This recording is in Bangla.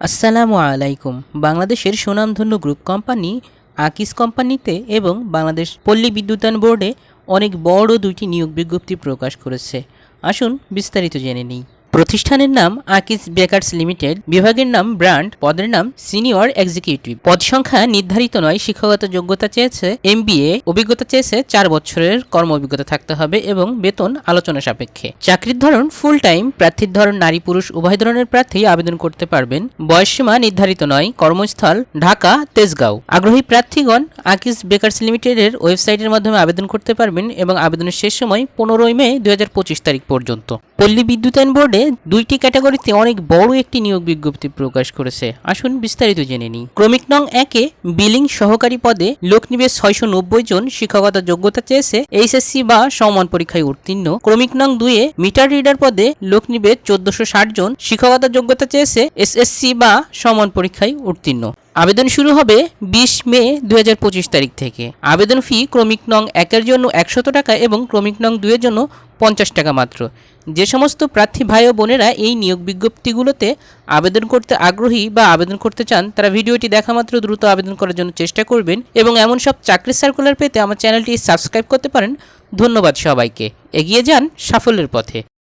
আসসালামু আলাইকুম। বাংলাদেশের সুনামধন্য গ্রুপ কোম্পানি আকিস কোম্পানিতে এবং বাংলাদেশ পল্লী বিদ্যুতান বোর্ডে অনেক বড় দুইটি নিয়োগ বিজ্ঞপ্তি প্রকাশ করেছে। আসুন বিস্তারিত জেনে নিই। প্রতিষ্ঠানের নাম আকিস বেকার্স লিমিটেড, বিভাগের নাম ব্র্যান্ড, পদের নাম সিনিয়র এক্সিকিউটিভ। পদ সংখ্যা নির্ধারিত নয়, শিক্ষাগত যোগ্যতা চেয়েছে এমবিএ, অভিজ্ঞতা চেয়েছে চার বছরের কর্ম অভিজ্ঞতা থাকতে হবে এবং বেতন আলোচনা সাপেক্ষে। চাকরির ধরন ফুল টাইম প্রার্থীর ধরন নারী পুরুষ, উভয় ধরনের প্রার্থী আবেদন করতে পারবেন। বয়সসীমা নির্ধারিত নয়, কর্মস্থল ঢাকা, তেজগাঁও। আগ্রহী প্রার্থীগণ আকিস বেকার্স লিমিটেডের ওয়েবসাইটের মাধ্যমে আবেদন করতে পারবেন এবং আবেদনের শেষ সময় পনেরোই মে দু হাজার পঁচিশ তারিখ পর্যন্ত। পল্লী বিদ্যুতায়ন বোর্ডে দুইটি ক্যাটাগরিতে অনেক বড় একটি নিয়োগ বিজ্ঞপ্তি প্রকাশ করেছে। আসুন বিস্তারিত জেনে নিই। ক্রমিক নং একে বিলিং সহকারী পদে লোক নিবে ছয়শো নব্বই জন শিক্ষকতা যোগ্যতা চেয়েছে এইচএসসি বা সমান পরীক্ষায় উত্তীর্ণ। ক্রমিক নং দুয়ে মিটার রিডার পদে লোক নিবে চোদ্দশো ষাট জন শিক্ষকতা যোগ্যতা চেয়েছে এসএসসি বা সমান পরীক্ষায় উত্তীর্ণ। আবেদন শুরু হবে বিশ মে দু হাজার পঁচিশ তারিখ থেকে। আবেদন ফি ক্রমিক নং একের জন্য একশত টাকা এবং ক্রমিক নং দুয়ের জন্য পঞ্চাশ টাকা মাত্র। যে সমস্ত প্রার্থী ভাই ও বোনেরা এই নিয়োগ বিজ্ঞপ্তিগুলোতে আবেদন করতে আগ্রহী বা আবেদন করতে চান, তারা ভিডিওটি দেখা মাত্র দ্রুত আবেদন করার জন্য চেষ্টা করবেন এবং এমন সব চাকরির সার্কুলার পেতে আমার চ্যানেলটি সাবস্ক্রাইব করতে পারেন। ধন্যবাদ সবাইকে। এগিয়ে যান সাফল্যের পথে।